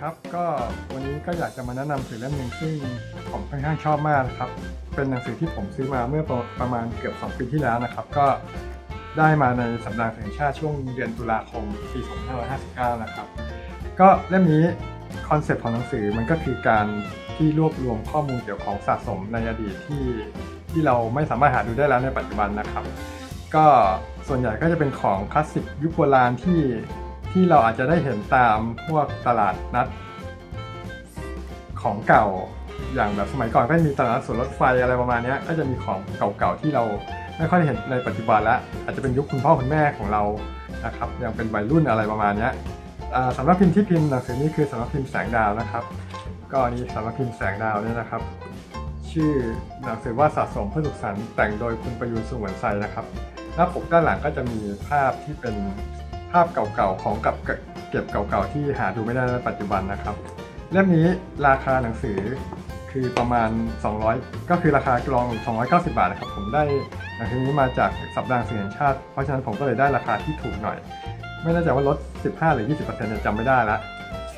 ครับ ก็วันนี้ก็อยากจะมาแนะนำหนังสือเล่มหนึ่งซึ่งผมค่อนข้างชอบมากนะครับ เป็นหนังสือที่ผมซื้อมาเมื่อประประมาณเกือบ 2 ปีที่แล้วนะครับ ก็ได้มาในสัปดาห์แห่งชาติช่วงเดือนตุลาคมปี2559 นะครับ ก็เล่มนี้คอนเซปต์ของหนังสือมันก็คือการที่รวบรวมข้อมูลเกี่ยวกับของสะสมในอดีตที่ที่เราไม่สามารถหาดูได้แล้วในปัจจุบันนะครับ ก็ส่วนใหญ่ก็จะเป็นของคลาสสิกยุคโบราณที่ ที่เราอาจจะได้เห็นตามพวกตลาดนัด ของเก่าอย่างแบบสมัยก่อนก็จะมีตลาดนัดสวนรถไฟอะไรประมาณนี้ก็จะมีของเก่าๆที่เราไม่ค่อยได้เห็นในปัจจุบันแล้วอาจจะเป็นยุคคุณพ่อคุณแม่ของเรานะครับยังเป็นวัยรุ่นอะไรประมาณนี้สำนักพิมพ์ที่พิมพ์หนังสือนี้คือสำนักพิมพ์แสงดาวนะครับ ก็อันนี้สำนักพิมพ์แสงดาวเนี่ยนะครับ ชื่อหนังสือว่าสะสมเพื่อสุขสันต์แต่งโดยคุณประยูนสุวรรณไซนะครับหน้าปกด้านหลังก็จะมีภาพที่เป็น ภาพเก่าๆของกับเก็บเก่าๆที่หาดูไม่ได้ในปัจจุบันนะครับ เล่มนี้ราคาหนังสือคือประมาณ 200 ก็คือราคากลอง 290 บาทนะครับ ผมได้หนังสือนี้มาจากสัปดาห์สื่อแห่งชาติ เพราะฉะนั้นผมก็เลยได้ราคาที่ถูกหน่อย ไม่แน่ใจว่าลด 15 หรือ 20%เนี่ยจำไม่ได้ละ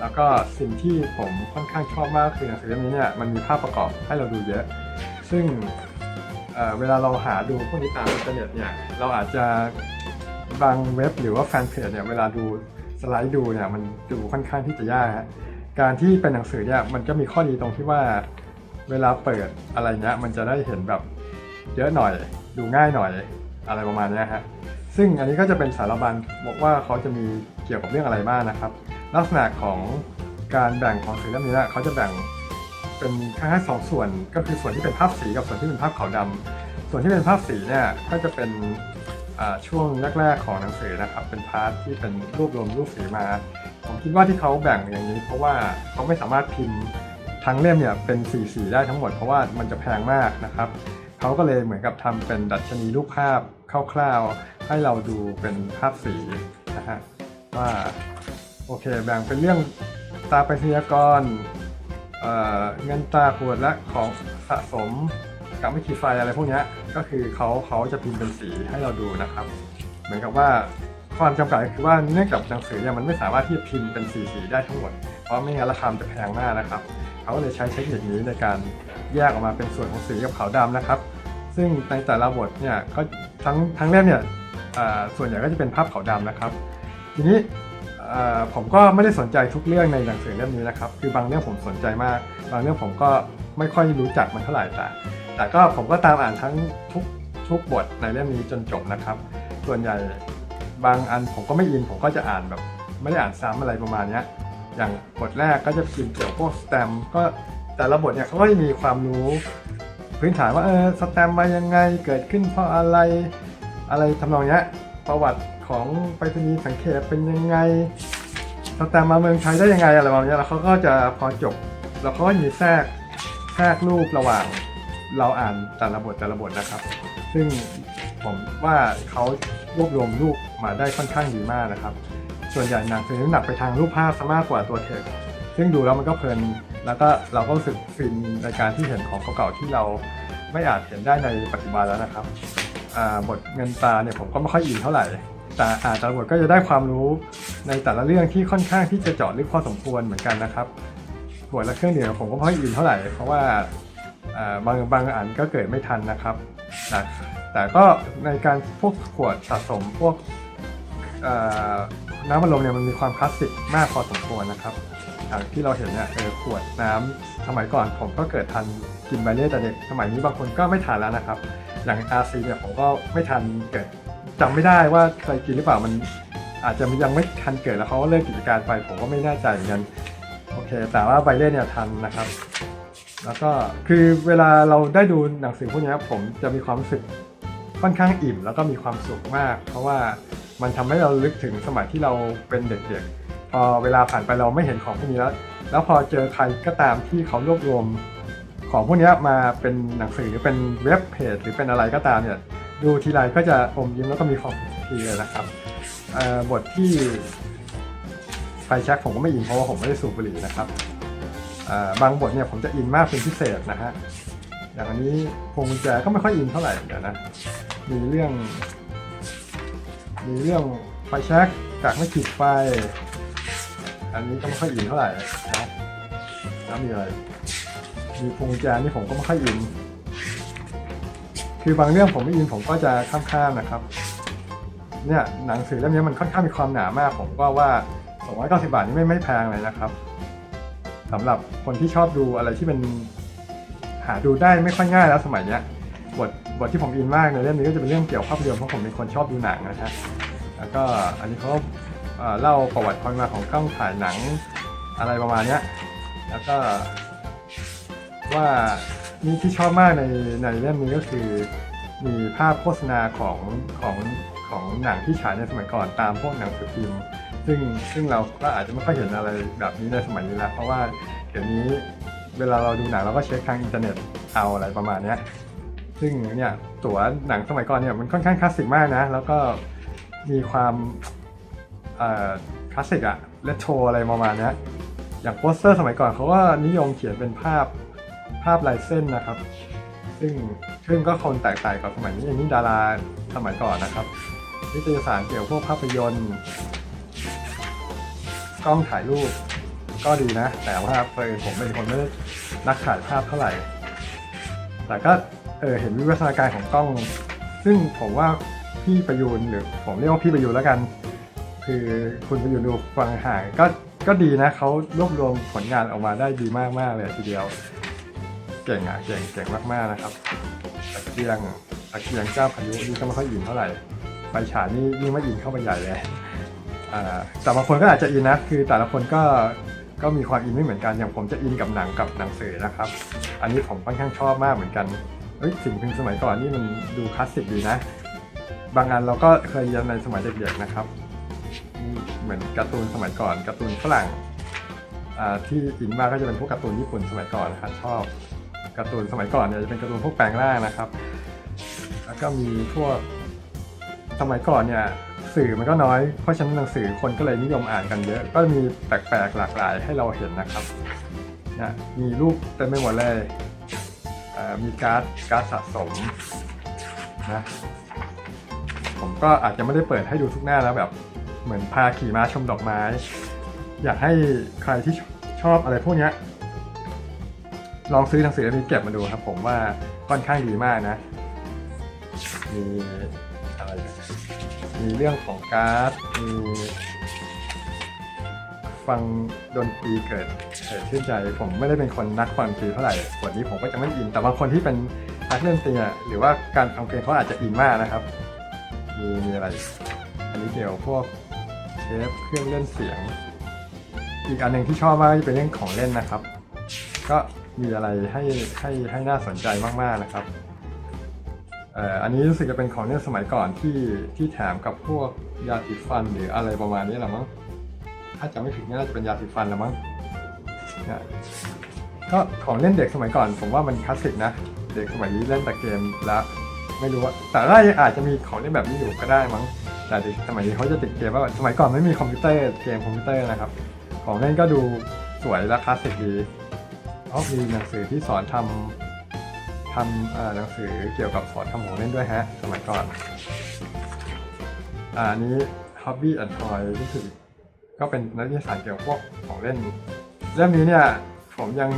แล้วก็สิ่งที่ผมค่อนข้างชอบมากคือหนังสือเล่มนี้เนี่ยมันมีภาพประกอบให้เราดูเยอะ ซึ่งเเวลาเราหาดูพวกนี้ตามอินเทอร์เน็ตเนี่ยเราอาจจะ บางเว็บหรือว่าแฟนเพจเนี่ยเวลาดูสไลด์ดูเนี่ยมันดูค่อนข้างที่จะยากการที่เป็นหนังสือเนี่ยมันก็มีข้อดีตรงที่ว่า เวลาเปิดอะไรเงี้ยมันจะได้เห็นแบบเยอะหน่อย ดูง่ายหน่อยอะไรประมาณนี้ฮะซึ่งอันนี้ก็จะเป็นสารบัญบอกว่าเขาจะมีเกี่ยวกับเรื่องอะไรบ้างนะครับ ลักษณะของการแบ่งของสื่อเล่มนี้นะเขาจะแบ่งเป็นคล้ายๆสองส่วน ก็คือส่วนที่เป็นภาพสีกับส่วนที่เป็นภาพขาวดำส่วนที่เป็นภาพสีเนี่ยก็จะเป็น ช่วงแรกๆของหนังสือนะครับ เป็นพาร์ทที่เป็นรวบรวมรูปสีมา ผมคิดว่าที่เขาแบ่งอย่างนี้ เพราะว่าเขาไม่สามารถพิมพ์ทั้งเล่มเนี่ยเป็นสีสีได้ทั้งหมดเพราะว่ามันจะแพงมากนะครับเขาก็เลยเหมือนกับทำเป็นดัชนีรูปภาพคร่าวๆ ให้เราดูเป็นภาพสีนะฮะว่าโอเคแบ่งเป็นเรื่องตาไปรษณียกรเอ่อเงินตาขวดและของสะสม กับไม่ขีดไฟอะไรพวกนี้ก็คือเขาเขาจะพิมพ์เป็นสีให้เราดูนะครับ เหมือนกับว่าความจำกัดก็คือว่าเนื่องจากหนังสือเนี่ยมันไม่สามารถที่จะพิมพ์เป็นสีสีได้ทั้งหมด เพราะไม่งั้นราคามันจะแพงมากนะครับ เขาก็เลยใช้เทคนิคนี้ในการแยกออกมาเป็นส่วนของสีกับขาวดำนะครับ ซึ่งในแต่ละบทเนี่ยก็ทั้งทั้งเล่มเนี่ยส่วนใหญ่ก็จะเป็นภาพขาวดำนะครับ ทีนี้ผมก็ไม่ได้สนใจทุกเรื่องในหนังสือเล่มนี้นะครับ คือบางเรื่องผมสนใจมาก บางเรื่องผมก็ไม่ค่อยรู้จักมันเท่าไหร่แต่ แต่ก็ผมก็ตามอ่านทั้งทุกทุกบทในเล่มนี้จนจบนะครับ ส่วนใหญ่บางอันผมก็ไม่อินผมก็จะอ่านแบบ ไม่ได้อ่านซ้ำอะไรประมาณนี้อย่างบทแรกก็จะพิมพ์เกี่ยวกับพวกสแตมก็แต่ละบทเนี่ยเขาก็จะมีความรู้พื้นฐานว่าเออสแตมมายังไงเกิดขึ้นเพราะอะไรอะไรทำนองเนี้ยประวัติของไปรษณีย์สังเขปเป็นยังไงสแตมมาเมืองไทยได้ยังไงอะไรประมาณนี้แล้วเขาก็จะพอจบ แล้วเขาก็มีแทรกแทรกรูประหว่าง เราอ่านแต่ละบทแต่ละบทนะครับ ซึ่งผมว่าเขารวบรวมรูปมาได้ค่อนข้างดีมากนะครับ ส่วนใหญ่หนังสือน้ำหนักไปทางรูปภาพซะมากกว่าตัวเทคซ์ซึ่งดูแล้วมันก็เพลินแล้วก็เราก็รู้สึกฟินในการที่เห็นของเก่าๆที่เราไม่อาจเห็นได้ในปัจจุบันแล้วนะครับบทเงินตาเนี่ยผมก็ไม่ค่อยอินเท่าไหร่ แต่อ่านแต่ละบทก็จะได้ความรู้ในแต่ละเรื่องที่ค่อนข้างที่จะเจาะลึกพอสมควรเหมือนกันนะครับบทและเครื่องเดื่มผมก็ไม่ค่อยอินเท่าไหร่เพราะว่า บางบางอันก็เกิดไม่ทันนะครับแต่แต่ก็ในการพวกขวดสะสมพวกน้ำมันลมเนี่ยมันมีความคลาสสิกมากพอสมควรนะครับอย่างที่เราเห็นเนี่ยเออขวดน้ำสมัยก่อนผมก็เกิดทันกินไบเล่แต่เด็กสมัยนี้บางคนก็ไม่ทานแล้วนะครับ อย่าง RC เนี่ยผมก็ไม่ทันเกิดจำไม่ได้ว่าเคยกินหรือเปล่ามันอาจจะยังไม่ทันเกิดแล้วเขาก็เลิกกิจการไปผมก็ไม่แน่ใจเหมือนกันโอเค แต่ว่าไบเล่เนี่ยทันนะครับ แล้วก็คือเวลาเราได้ดูหนังสือพวกนี้ผมจะมีความรู้สึกค่อนข้างอิ่ม แล้วก็มีความสุขมาก เพราะว่ามันทำให้เราลึกถึงสมัยที่เราเป็นเด็กๆพอเวลาผ่านไปเราไม่เห็นของพวกนี้แล้ว แล้วพอเจอใครก็ตามที่เขารวบรวมของพวกนี้มาเป็นหนังสือเป็นเว็บเพจหรือเป็นอะไรก็ตามเนี่ยดูทีไรก็จะอมยิ้มแล้วก็มีความสุขทีเลยนะครับบทที่ไฟแช็กผมก็ไม่อินเพราะว่าผมไม่ได้สูบบุหรี่นะครับ บางบทเนี่ยผมจะอินมากเป็นพิเศษนะฮะ อย่างอันนี้พวงกุญแจก็ไม่ค่อยอินเท่าไหร่เดี๋ยวนะ มีเรื่อง มีเรื่องไฟแช็กจากไม่ขีดไฟ อันนี้ก็ไม่ค่อยอินเท่าไหร่นะแล้วมีอะไร มีพวงกุญแจนี่ผมก็ไม่ค่อยอิน คือบางเรื่องผมไม่อินผมก็จะข้ามๆนะครับ เนี่ยหนังสือเล่มนี้มันค่อนข้างมีความหนามาก ผมก็ว่า290บาทนี่ไม่ไม่แพงเลยนะครับ สำหรับคนที่ชอบดูอะไรที่เป็นหาดูได้ไม่ค่อยง่ายแล้วสมัยเนี้ยบทบทที่ผมอินมากในเล่มนี้ก็จะเป็นเรื่องเกี่ยวกับภาพยนตร์เพราะผมเป็นคนชอบดูหนังนะฮะแล้วก็อันนี้เขาเล่าประวัติความมาของกล้องถ่ายหนังอะไรประมาณเนี้ยแล้วก็ว่านี่ที่ชอบมากในในเล่มนี้ก็คือ มีภาพโฆษณาของของของหนังที่ฉายในสมัยก่อนตามพวกหนังสือพิมพ์ ซึ่งซึ่งเราก็อาจจะไม่ค่อยเห็นอะไรแบบนี้ในสมัยนี้แล้ว เพราะว่าเดี๋ยวนี้เวลาเราดูหนังเราก็เช็คทางอินเทอร์เน็ตเอาอะไรประมาณเนี้ยซึ่งเนี่ยตั๋วหนังสมัยก่อนเนี่ยมันค่อนข้างคลาสสิกมากนะ แล้วก็มีความคลาสสิกอะเลโทอะไรประมาณนี้อย่างโปสเตอร์สมัยก่อนเขาก็นิยมเขียนเป็นภาพภาพลายเส้นนะครับ ซึ่งซึ่งก็คนแตกต่างกับสมัยนี้อย่างนี้ดาราสมัยก่อนนะครับ นิตยสารเกี่ยวกับพวกภาพยนตร์ กล้องถ่ายรูปก็ดีนะ แต่ว่าเคยผมเป็นคนไม่นักถ่ายภาพเท่าไหร่ แต่ก็เออเห็นวิวัฒนาการของกล้อง ซึ่งผมว่าพี่ประยูนหรือผมเรียกว่าพี่ประยูนแล้วกัน คือคุณประยูนดูฟังห่างก็ก็ดีนะเขารวบรวมผลงานออกมาได้ดีมาก ๆ เลยทีเดียว เก่งอะเก่งเก่งมาก ๆ นะครับตะเกียงตะเกียงเจ้าพายุนี่ก็ไม่ค่อยอินเท่าไหร่ไฟฉายนี่ยิ่งไม่อินเข้าไปใหญ่เลย แต่บางคนก็อาจจะอินนะคือแต่ละคนก็ก็มีความอินไม่เหมือนกันอย่างผมจะอินกับหนังกับหนังสือนะครับ อันนี้ผมค่อนข้างชอบมากเหมือนกันเฮ้ยสิ่งพิมพ์สมัยก่อนนี่มันดูคลาสสิกดีนะ บางอันเราก็เคยเรียนในสมัยเด็กๆนะครับ เหมือนการ์ตูนสมัยก่อนการ์ตูนฝรั่งที่อินมากก็จะเป็นพวกการ์ตูนญี่ปุ่นสมัยก่อนนะครับชอบการ์ตูนสมัยก่อนเนี่ยจะเป็นการ์ตูนพวกแปลงร่างนะครับ แล้วก็มีพวกสมัยก่อนเนี่ย สื่อมันก็น้อย เพราะฉะนั้นหนังสือคนก็เลยนิยมอ่านกันเยอะ ก็มีแปลกๆหลากหลายให้เราเห็นนะครับนะมีรูปเต็มไปหมดเลยมีการ์ดการ์ดสะสมนะผมก็อาจจะไม่ได้เปิดให้ดูทุกหน้าแล้วแบบ เหมือนพาขี่ม้าชมดอกไม้ อยากให้ใครที่ชอบอะไรพวกนี้ลองซื้อหนังสือเล่มนี้เก็บมาดูครับ ผมว่าค่อนข้างดีมากนะมี มีเรื่องของการ์ดมีฟังดนตรีเกิดเกิดชื่นใจ ผมไม่ได้เป็นคนนักฟังดนตรีเท่าไหร่บทนี้ผมก็จะไม่อิน แต่บางคนที่เป็นนักเล่นดนตรีอะหรือว่าการฟังเพลงเขาอาจจะอินมากนะครับ มีมีอะไร อันนี้เกี่ยวพวกเทปเครื่องเล่นเสียง อีกอันหนึ่งที่ชอบมากก็จะเป็นเรื่องของเล่นนะครับ ก็มีอะไรให้ให้ให้น่าสนใจมากๆนะครับ อ่ออันนี้รู้สึกจะเป็นของเล่นสมัยก่อนที่ที่แถมกับพวกยาสีฟันหรืออะไรประมาณนี้แหละมั้ง ถ้าจำไม่ผิดน่าจะเป็นยาสีฟันละมั้งนี่ก็ของเล่นเด็กสมัยก่อนผมว่ามันคลาสสิกนะ เด็กสมัยนี้เล่นแต่เกมแล้วไม่รู้ว่าแต่ว่ายังอาจจะมีของเล่นแบบนี้อยู่ก็ได้มั้ง แต่เด็กสมัยนี้เขาจะติดเกมว่าสมัยก่อนไม่มีคอมพิวเตอร์เกมคอมพิวเตอร์นะครับ ของเล่นก็ดูสวยและคลาสสิกดีอ๋อมีหนังสือที่สอนทำ ทำหนังสือเกี่ยวกับสอนทำของเล่นด้วยฮะ สมัยก่อน อ่าอันนี้ Hobby and Toy รู้สึกก็เป็นนักวิทยาศาสตร์เกี่ยวกับพวกของเล่นเล่มนี้เนี่ยผมยัง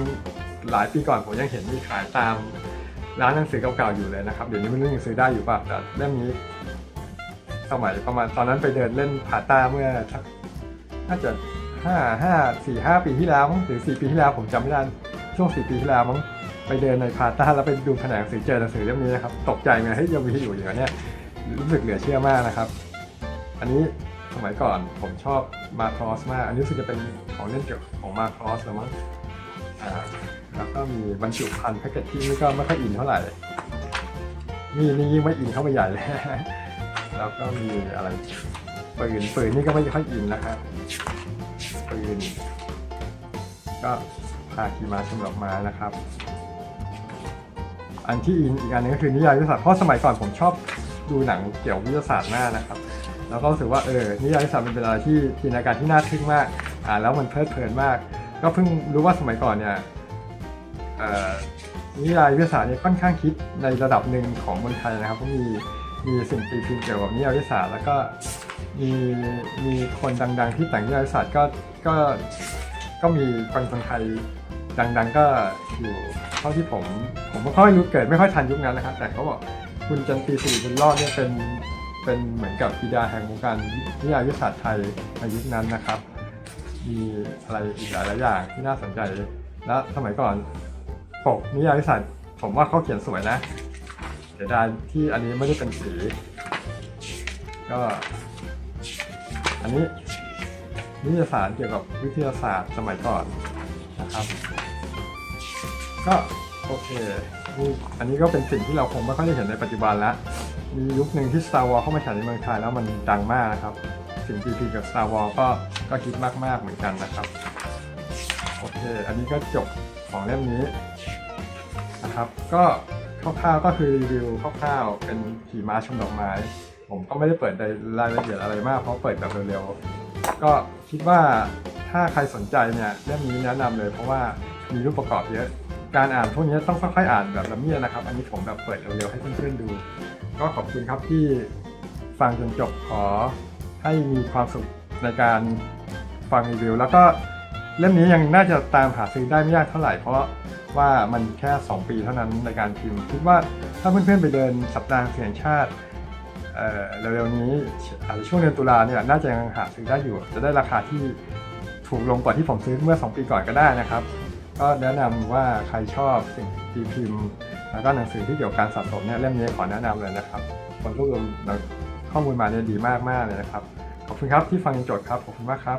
หลายปีก่อนผมยังเห็นมีขายตามร้านหนังสือเก่าๆอยู่เลยนะครับ เดี๋ยวนี้ไม่รู้ยังซื้อได้อยู่ป่ะแต่เล่มนี้ สมัยประมาณตอนนั้นไปเดินเล่นผาตาเมื่อน่าจะห้าห้าสี่ห้าปีที่แล้วมั้งหรือสี่ปีที่แล้วผมจำไม่ได้ช่วงสี่ปีที่แล้วมั้ง ไปเดินในพาต้าแล้วไปดูแผนังสือเจอหนังสือเล่มนี้นะครับตกใจไงเฮ้ยยังมีอยู่อย่างเนี้ยรู้สึกเหลือเชื่อมากนะครับ อันนี้สมัยก่อนผมชอบมาครอสมาก อันนี้รู้สึกจะเป็นของเล่นเกี่ยวกับของมาครอสแล้วมั้งอ่าแล้วก็มีบรรจุภัณฑ์แพคเกจที่นี่ก็ไม่ค่อยอินเท่าไหร่นี่นี่ยิ่งไม่อินเข้าไปใหญ่เลยแล้วก็มีอะไรปืนปืนนี่ก็ไม่ค่อยอินนะครับปืนก็พาขีม้าชมดอกไม้นะครับ อันที่อินอีกอันหนึงก็คือนิยายวิทยาศาสตร์เพราะสมัยก่อนผมชอบดูหนังเกี่ยวกับวิทยาศาสตร์มากนะครับ แล้วก็รู้สึกว่าเออนิยายวิทยาศาสตร์เป็นอะไรที่จินตนาการที่น่าทึ่งมากอ่านแล้วมันเพลิดเพลินมาก ก็เพิ่งรู้ว่าสมัยก่อนเนี่ยนิยายวิทยาศาสตร์เนี่ยค่อนข้างคิดในระดับหนึ่งของเมืองไทยนะครับเพราะมีมีสิ่งตีพิมพ์เกี่ยวกับนิยายวิทยาศาสตร์แล้วก็มีมีคนดัง ๆ ที่แต่งนิยายวิทยาศาสตร์ก็ก็ก็มีคนคนไทยดัง ๆ ก็อยู่ เท่าที่ผมผมไม่ค่อยรู้เกิดไม่ค่อยทันยุคนั้นนะครับ แต่เขาบอกคุณจันทีสิริบุญรอดเนี่ยเป็นเป็นเหมือนกับบิดาแห่งวงการนิยายวิทยาศาสตร์ไทยในยุคนั้นนะครับ มีอะไรอีกหลายๆอย่างที่น่าสนใจ และสมัยก่อนปกนิยายวิทยาศาสตร์ผมว่าเขาเขียนสวยนะเสียดายที่อันนี้ไม่ได้เป็นสีก็อันนี้นิตยสารเกี่ยวกับวิทยาศาสตร์สมัยก่อนนะครับ ก็โอเคนี่อันนี้ก็เป็นสิ่งที่เราคงไม่ค่อยได้เห็นในปัจจุบันแล้ว มียุคหนึ่งที่ Star Wars เข้ามาฉายในเมืองไทยแล้วมันดังมากนะครับ สิ่ง GP กับ Star Wars ก็ก็คิดมาก ๆ เหมือนกันนะครับ โอเค อันนี้ก็จบของเล่มนี้นะครับ ก็คร่าวๆก็คือรีวิวคร่าวๆเป็นขี่ม้าชมดอกไม้ ผมก็ไม่ได้เปิดในรายละเอียดอะไรมากเพราะเปิดแบบเร็วๆ ก็คิดว่าถ้าใครสนใจเนี่ยเล่มนี้แนะนำเลยเพราะว่ามีรูปประกอบเยอะ การอ่านพวกนี้ต้องค่อยๆอ่านแบบละเมียดนะครับ อันนี้ผมแบบเปิดเร็วๆให้เพื่อนๆดู ก็ขอบคุณครับที่ฟังจนจบขอให้มีความสุขในการฟังรีวิว แล้วก็เล่มนี้ยังน่าจะตามหาซื้อได้ไม่ยากเท่าไหร่เพราะว่ามันแค่ 2 ปีเท่านั้นในการพิมพ์ คิดว่าถ้าเพื่อนๆไปเดินสัปดาห์เสียงชาติเร็วๆนี้อาจจะช่วงเดือนตุลาเนี่ยน่าจะยังหาซื้อได้อยู่ จะได้ราคาที่ถูกลงกว่าที่ผมซื้อเมื่อ 2 ปีก่อนก็ได้นะครับ ก็แนะนำว่าใครชอบสิ่งตีพิมพ์ แล้วก็หนังสือที่เกี่ยวกับการสะสมเนี่ยเล่มนี้ขอแนะนำเลยนะครับ คนรวบรวมข้อมูลมาเนี่ยดีมากๆเลยนะครับ ขอบคุณครับที่ฟังจนจบครับ ขอบคุณมากครับ